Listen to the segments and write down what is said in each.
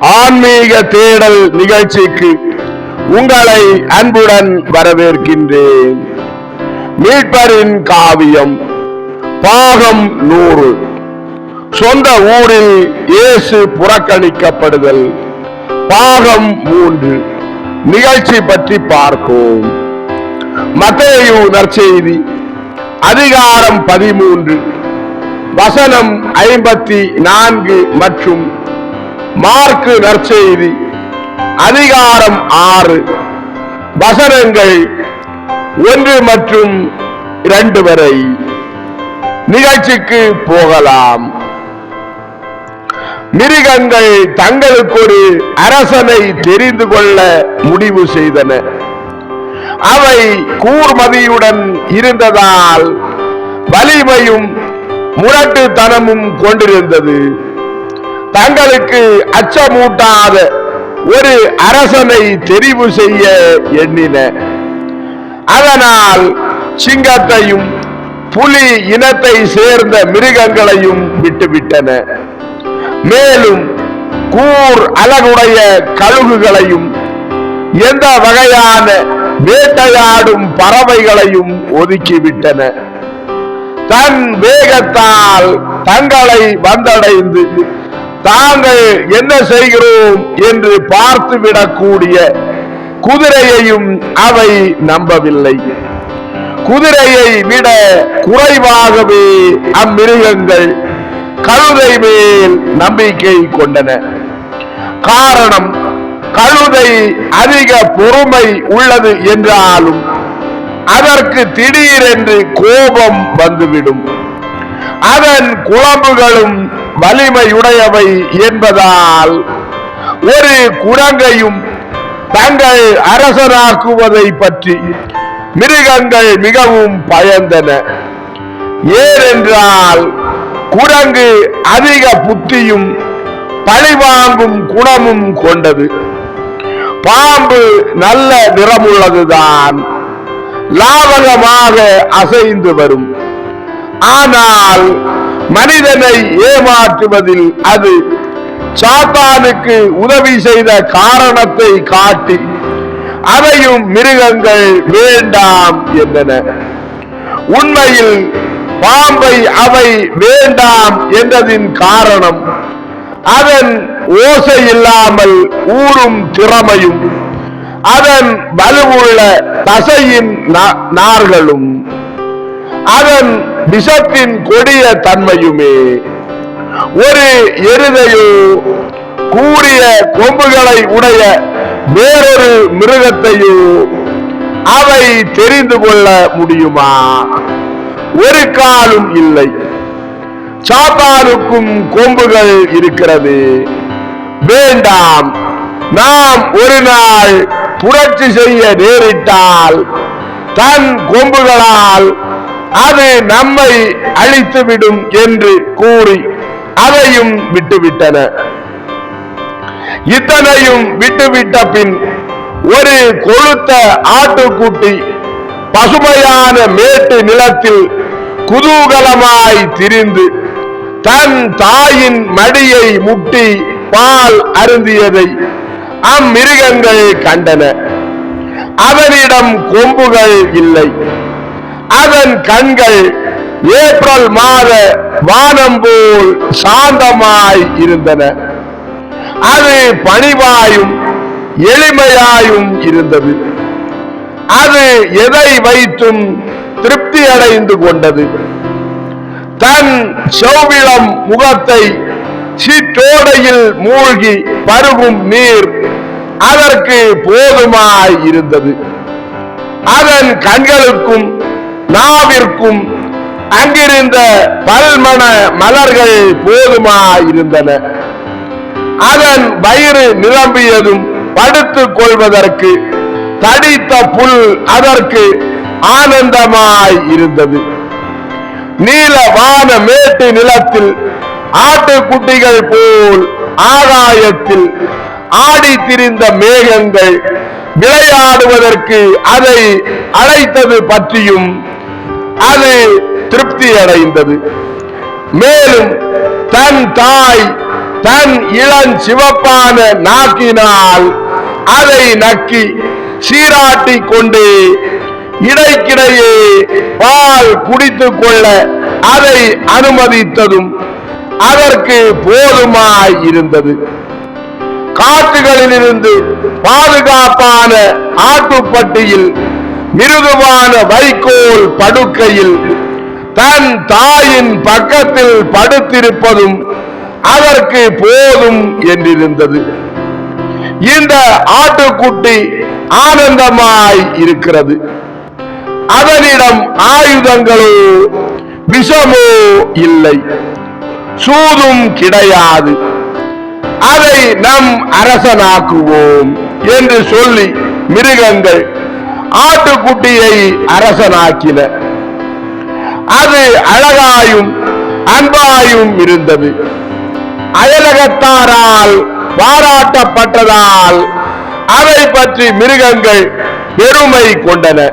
ஆன்மீக தேடல் நிகழ்ச்சிக்கு உங்களை அன்புடன் வரவேற்கின்றேன். மீட்பரின் காவியம் பாகம் நூறு. சொந்த ஊரில் இயேசு புறக்கணிக்கப்படுதல் பாகம் மூன்று. நிகழ்ச்சி பற்றி பார்ப்போம். மத்தேயு நற்செய்தி அதிகாரம் பதிமூன்று வசனம் ஐம்பத்தி நான்கு மற்றும் மார்க்கு நற்செய்தி. அதிகாரம் ஆறு. வசனங்கள் ஒன்று மற்றும் இரண்டு வரை. நிகழ்ச்சிக்கு போகலாம். மிருகங்கள் தங்களுக்கு ஒரு அரசனை தெரிந்து கொள்ள முடிவு செய்தன. அவை கூர்மதியுடன் இருந்ததால் வலிமையும் முரட்டுத்தனமும் கொண்டிருந்தது. தங்களுக்கு அச்சமூட்டாத ஒரு அரசனை தெரிவு செய்ய எண்ணின. அதனால் சிங்கத்தையும் புலி இனத்தை சேர்ந்த மிருகங்களையும் விட்டுவிட்டன. மேலும் கூர் அழகுடைய கழுகுகளையும் எந்த வகையான வேட்டையாடும் பறவைகளையும் ஒதுக்கிவிட்டன. தன் வேகத்தால் தங்களை வந்தடைந்து தாங்கள் என்ன செய்கிறோம் என்று பார்த்துவிடக்கூடிய குதிரையையும் அவை நம்பவில்லை. குதிரையை விட குறைவாகவே அம்மிருகங்கள் கழுதை மேல் நம்பிக்கை கொண்டன. காரணம் கழுதை அதிக பொறுமை உள்ளது என்றாலும் அதற்கு திடீரென்று கோபம் வந்துவிடும். அதன் குழம்புகளும் வலிமையுடையவை என்பதால் ஒரு குரங்கையும் தங்கள் அரசராக்குவதை பற்றி மிருகங்கள் மிகவும் பயந்தன. ஏனென்றால் குரங்கு அதிக புத்தியும் பழிவாங்கும் குணமும் கொண்டது. பாம்பு நல்ல நிறமுள்ளதுதான். லாவகமாக அசைந்து வரும். ஆனால் மனிதனை ஏமாற்றுவதில் அது சாத்தானுக்கு உதவி செய்த காரணத்தை காட்டி அதையும் மிருகங்கள் வேண்டாம் என்றன. உண்மையில் பாம்பை அவை வேண்டாம் என்றதின் காரணம் அதன் ஓசை இல்லாமல் ஊறும் திறமையும் அதன் வலுவுள்ள தசையின் நார்களும் அதன் விஷத்தின் கொடிய தன்மையுமே. ஒரு எருதையோ கூறிய கொம்புகளை உடைய வேறொரு மிருகத்தையோ அவை தெரிந்து கொள்ள முடியுமா? ஒரு காலும் இல்லை. சாத்தானுக்கும் கொம்புகள் இருக்கிறது. வேண்டாம். நாம் ஒரு நாள் புரட்சி செய்ய நேரிட்டால் தன் கொம்புகளால் அது நம்மை அழித்துவிடும் என்று கூறி அதையும் விட்டுவிட்டன. இத்தனையும் விட்டுவிட்ட பின் ஒரு கொழுத்த ஆட்டுக்குட்டி பசுமையான மேட்டு நிலத்தில் குதூகலமாய் திரிந்து தன் தாயின் மடியை முட்டி பால் அருந்தியதை அம்மிருகங்கள் கண்டன. அவனிடம் கொம்புகள் இல்லை. அதன் கண்கள் ஏப்ரல் மாத வானம் போல் சாந்தமாய் இருந்தன. அது பணிவாயும் எளிமையாயும் இருந்தது. அது எதை வைத்தும் திருப்தி அடைந்து கொண்டது. தன் செவ்விளம் முகத்தை சீற்றோடையில் மூழ்கி பருகும் நீர் அதற்கு போதுமாய் இருந்தது. அதன் கண்களுக்கும் நாவிற்கும் அங்கிருந்த பல்மண மலர்கள் போதுமா இருந்தன அதன் வயிறு நிரம்பியதும் படுத்துக் கொள்வதற்கு தடித்த புல் அதற்கு ஆனந்தமாய் இருந்தது நீல வான மேட்டு நிலத்தில் ஆட்டுக்குட்டிகள் போல் ஆகாயத்தில் ஆடி திரிந்த மேகங்கள் விளையாடுவதற்கு அதை அழைத்தது பற்றியும் அது திருப்தி அடைந்தது. மேலும் தன் தாய் தன் இளஞ்சிவப்பான நாக்கினால் அதை நக்கி சீராட்டி கொண்டு இடைக்கிடையே பால் குடித்துக் கொள்ள அதை அனுமதித்ததும் அதற்கு போதுமாய் இருந்தது காட்டுகளிலிருந்து பாதுகாப்பான ஆட்டுப்பட்டியில் மிருதுவான வைக்கோல் படுக்கையில் தன் தாயின் பக்கத்தில் படுத்திருப்பதும் அதற்கு போதும் என்றிருந்தது. இந்த ஆட்டுக்குட்டி ஆனந்தமாய் இருக்கிறது. அதனிடம் ஆயுதங்களோ விஷமோ இல்லை. சூதும் கிடையாது. அதை நம் அரசனாக்குவோம் என்று சொல்லி மிருகங்கள் ஆட்டுக்குட்டியை அரசனாக்கின. அது அழகாயும் அன்பாயும் இருந்தது. அயலகத்தாரால் பாராட்டப்பட்டதால் அதை பற்றி மிருகங்கள் பெருமை கொண்டன.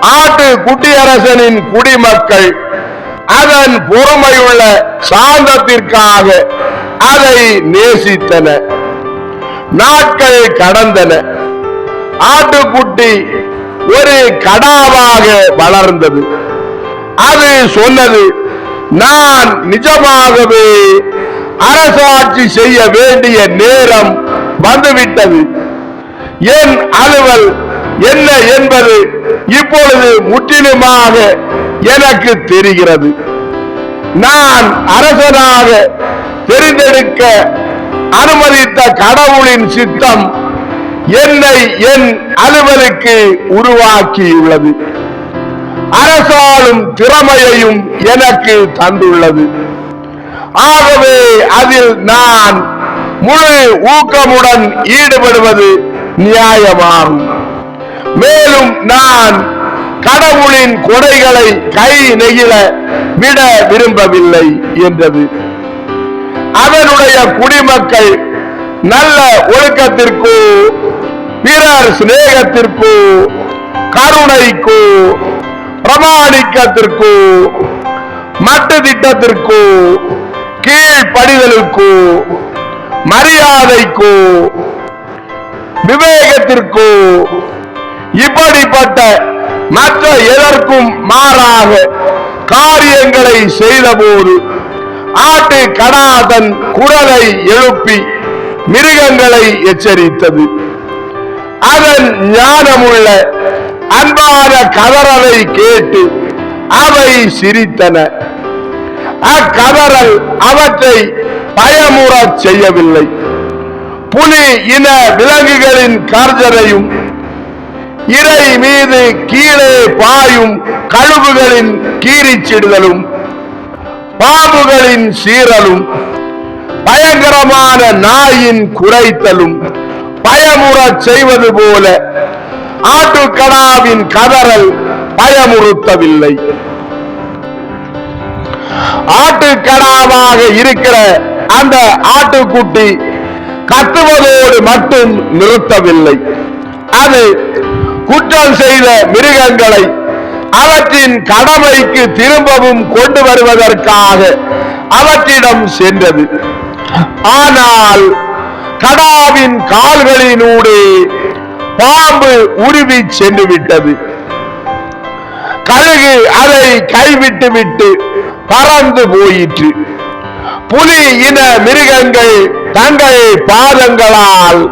ஆட்டு குட்டியரசனின் குடிமக்கள் அதன் பொறுமையுள்ள சாந்தத்திற்காக அதை நேசித்தன. நாட்கள் கடந்தன. ஆட்டுக்குட்டி ஒரு கடாவாக வளர்ந்தது. அது சொன்னது நான் நிஜமாகவே அரசாட்சி செய்ய வேண்டிய நேரம் வந்துவிட்டது. என் அலுவல் என்ன என்பது இப்பொழுது முற்றிலுமாக எனக்கு தெரிகிறது. நான் அரசனாக தெரிந்தெடுக்க அனுமதித்த கடவுளின் சித்தம் என்னை என் அலுவலுக்கு உருவாக்கியுள்ளது. அரசாலும் திறமையையும் எனக்கு தந்துள்ளது. ஆகவே அதில் நான் முழு ஊக்கமுடன் ஈடுபடுவது நியாயமாகும். மேலும் நான் கடவுளின் கொடைகளை கை நெகிழ விட விரும்பவில்லை என்றது. அதனுடைய குடிமக்கள் நல்ல ஒழுக்கத்திற்கோ பிறர் சிநேகத்திற்கு கருணைக்கோ பிரமாணிக்கத்திற்கு மட்டு திட்டத்திற்கோ கீழ்ப்படிதலுக்கோ மரியாதைக்கோ விவேகத்திற்கோ இப்படிப்பட்ட மற்ற எதற்கும் மாறாக காரியங்களை செய்தபோது ஆட்டு கடாதன் குரலை எழுப்பி மிருகங்களை எச்சரித்தது. அதன் ஞானமுள்ள அன்பான கதறலை கேட்டு அவை சிரித்தன. அக்கதறல் அவற்றை பயமுறச் செய்யவில்லை. புலி இன விலங்குகளின் கர்ஜனையும் இறை மீது கீழே பாயும் கழுகுகளின் கீரிச்சிடுதலும் பாம்புகளின் சீறலும் பயங்கரமான நாயின் குறைத்தலும் பயமுறச் செய்வது போல. ஆட்டுக்கடாவின் கதறல் பயமுறுத்தவில்லை. ஆட்டுக்கடாவாக இருக்கிற அந்த ஆட்டுக்குட்டி கத்துவதோடு மட்டும் நிறுத்தவில்லை. அது குற்றம் செய்த மிருகங்களை அவற்றின் கடமைக்கு திரும்பவும் கொண்டு வருவதற்காக அவற்றிடம் சென்றது. ஆனால் கடாவின் கால்களினூடே பாம்பு உருவி சென்று விட்டது கழுகு அதை கைவிட்டு விட்டு பறந்து போயிற்று. புலி இன மிருகங்கள் தங்கள் பாதங்களால்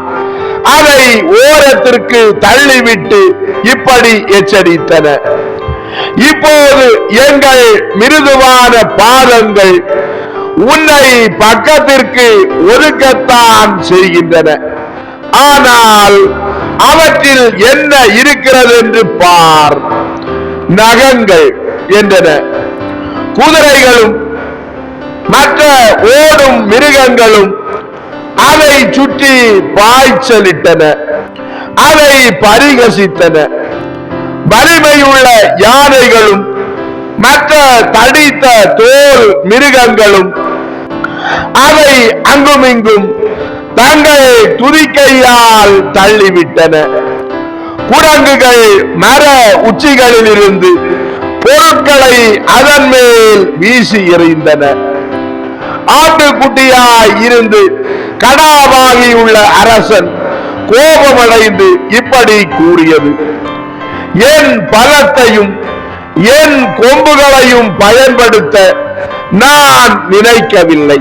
அதை ஓரத்திற்கு தள்ளிவிட்டு இப்படி எச்சரித்தன. இப்போது எங்கள் மிருதுவான பாதங்கள் உன்னை பக்கத்திற்கு ஒதுக்கத்தான் செய்கின்றன. ஆனால் அவற்றில் என்ன இருக்கிறது என்று பார். நகங்கள் என்றன. குதிரைகளும் மற்ற ஓடும் மிருகங்களும் அதை சுற்றி பாய்ச்சலிட்டன. அதை பரிகசித்தன. வலிமையுள்ள யானைகளும் மற்ற தடித்த தோல் மிருகங்களும் அதை அங்குமிங்கும் தங்கள் துதிக்கையால் தள்ளிவிட்டன. குரங்குகள் மர உச்சிகளில் இருந்து பொருட்களை அதன் மேல் வீசி எறிந்தன. ஆட்டுக்குட்டியாய் இருந்து கடாவாகியுள்ள அரசன் கோபமடைந்து இப்படி கூறியது. என் பலத்தையும் என் கொம்புகளையும் பயன்படுத்த நான் நினைக்கவில்லை.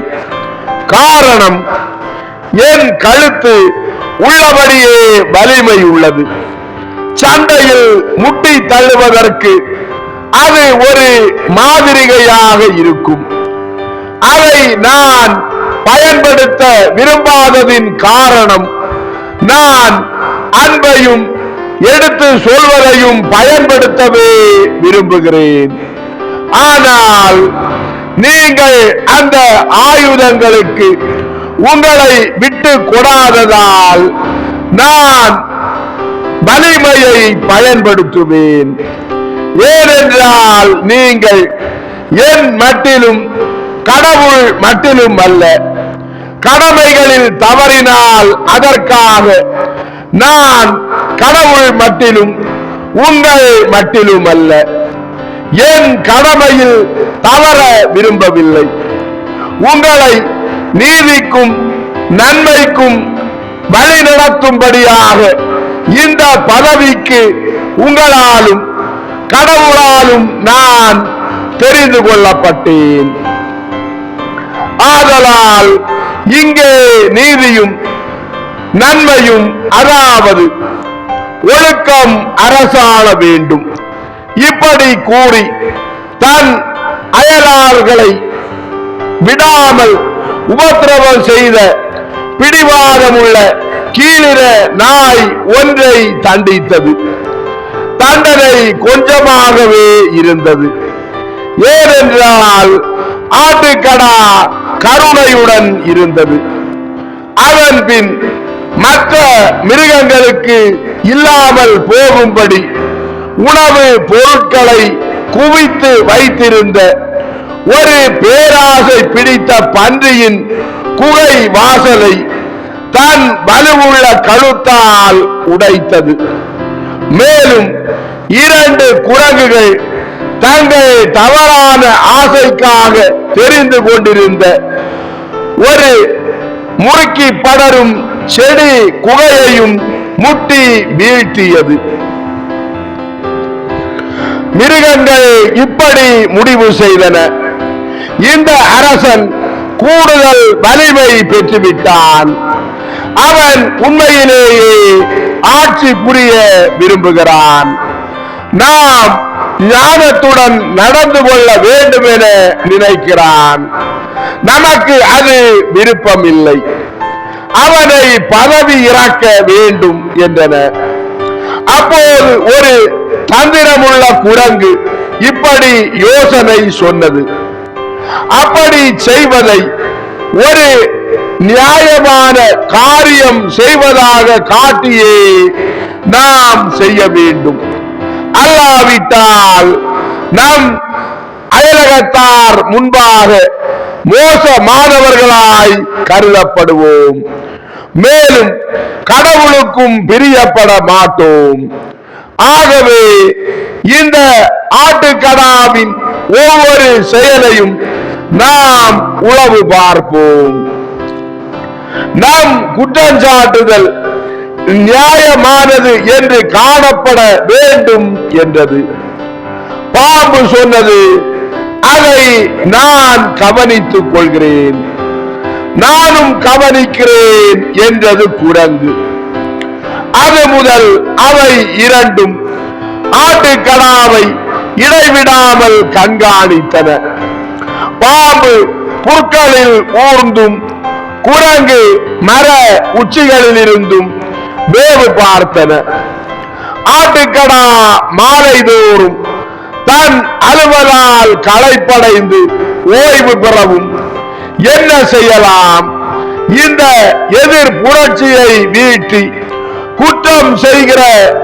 காரணம் என் கழுத்து உள்ளபடியே வலிமை உள்ளது. சண்டையில் முட்டி தள்ளுவதற்கு அது ஒரு மாதிரிகையாக இருக்கும். அதை நான் பயன்படுத்த விரும்பாததின் காரணம் நான் அன்பையும் எடுத்து சொல்வதையும் பயன்படுத்தவே விரும்புகிறேன். ஆனால் நீங்கள் அந்த ஆயுதங்களுக்கு உங்களை விட்டு கொடாததால் நான் வலிமையை பயன்படுத்துவேன். ஏனென்றால் நீங்கள் என் மட்டிலும் கடவுள் மட்டிலும் அல்ல. கடமைகளில் தவறினால் அதற்காக நான் கடவுள் மட்டிலும் உங்கள் மட்டிலும் அல்ல. என் கடமையில் தவற விரும்பவில்லை. உங்களை நீதிக்கும் நன்மைக்கும் வழி நடத்தும்படியாக இந்த பதவிக்கு உங்களாலும் கடவுளாலும் நான் தெரிந்து கொள்ளப்பட்டேன். ஆதலால் இங்கே நீதியும் நன்மையும் அதாவது ஒழுக்கம் அரசாள வேண்டும். இப்படி கூறி தன் அயலார்களை விடாமல் உபத்திரவம் செய்த பிடிவாதமுள்ள கீழிர நாய் ஒன்றை தண்டித்தது. தண்டனை கொஞ்சமாகவே இருந்தது. ஏனென்றால் ஆட்டுக்கடா கருணையுடன் இருந்தது. அதன் பின் மற்ற மிருகங்களுக்கு இல்லாமல் போகும்படி உணவு பொருட்களை குவித்து வைத்திருந்த ஒரு பேராசை பிடித்த பன்றியின் குகை வாசலை தன் வலுவுள்ள கழுத்தால் உடைத்தது. மேலும் இரண்டு குரங்குகள் தங்கள் தவறான ஆசைக்காக தெரிந்து கொண்டிருந்த ஒரு முறுக்கி படரும் செடி குகையையும் முட்டி வீழ்த்தியது. மிருகங்கள் இப்படி முடிவு செய்தன. இந்த அரசன் கூடுதல் வலிமை பெற்றுவிட்டான். அவன் உண்மையிலேயே ஆட்சி புரிய விரும்புகிறான். நாம் ஞானத்துடன் நடந்து கொள்ள வேண்டும் என நினைக்கிறான். நமக்கு அது விருப்பம் இல்லை அவனை பதவி இறக்க வேண்டும் என்றன. அப்போது ஒரு தந்திரமுள்ள குரங்கு இப்படி யோசனை சொன்னது. அப்படி செய்வதை ஒரு நியாயமான காரியம் செய்வதாக காட்டியே நாம் செய்ய வேண்டும். அல்லாவிட்டால் நம் அயலகத்தார் முன்பாக மோசமானவர்களாய் கருதப்படுவோம். மேலும் கடவுளுக்கும் பிரியப்பட மாட்டோம். ஆகவே இந்த ஆட்டுக்கடாவின் ஒவ்வொரு செயலையும் நாம் உளவு பார்ப்போம். நம் குற்றஞ்சாட்டுதல் நியாயமானது என்று காணப்பட வேண்டும் என்றது. பாம்பு சொன்னது அதை நான் கவனித்துக் கொள்கிறேன். நானும் கவனிக்கிறேன் என்றது குரங்கு. அது முதல் அவை இரண்டும் ஆட்டுக்கடாவை இடைவிடாமல் கண்காணித்தன. பாம்பு புற்களில் ஊர்ந்தும் குரங்கு மர உச்சிகளில் இருந்தும் வேவு பார்த்தன. ஆட்டுக்கடா மாலைதோறும் தன் அலுவலால் களைப்படைந்து ஓய்வு பெறவும் என்ன செய்யலாம்? இந்த எதிர் புரட்சியை வீட்டி குற்றம் செய்கிற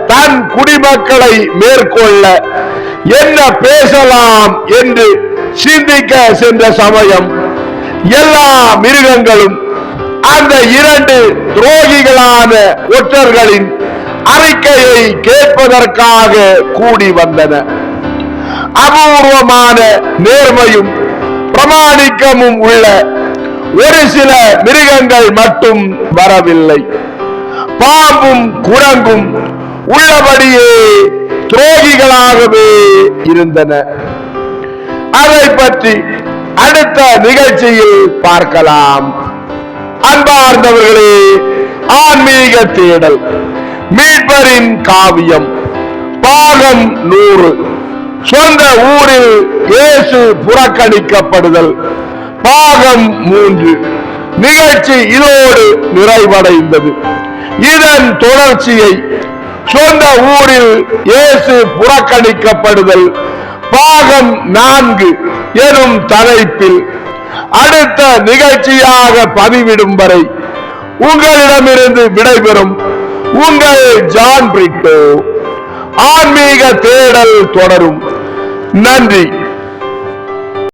தன் குடிமக்களை மேற்கொள்ள என்ன பேசலாம் என்று சிந்திக்க சென்ற சமயம் எல்லா மிருகங்களும் அந்த இரண்டு துரோகிகளான ஒற்றர்களின் அறிக்கையை கேட்பதற்காக கூடி வந்தன. அபூர்வமான நேர்மையும் பிரமாணிக்கமும் உள்ள ஒரு சில மிருகங்கள் மட்டும் வரவில்லை. பாம்பும் குரங்கும் உள்ளபடியே துரோகிகளாகவே இருந்தன. அதை பற்றி அடுத்த நிகழ்ச்சியில் பார்க்கலாம். அன்பார்ந்தவர்களே ஆன்மீக தேடல் மீட்பரின் காவியம் பாகம் நூறு. சொந்த ஊரில் இயேசு புறக்கணிக்கப்படுதல் பாகம் மூன்று. நிகழ்ச்சி இதோடு நிறைவடைந்தது. இதன் தொடர்ச்சியை சொந்த ஊரில் இயேசு புறக்கணிக்கப்படுதல். பாகம் நான்கு எனும் தலைப்பில் அடுத்த நிகழ்ச்சியாக பதிவிடும் வரை உங்களிடமிருந்து விடைபெறும் உங்கள் ஜான் பிரிட்டோ. ஆன்மீக தேடல் தொடரும். நன்றி.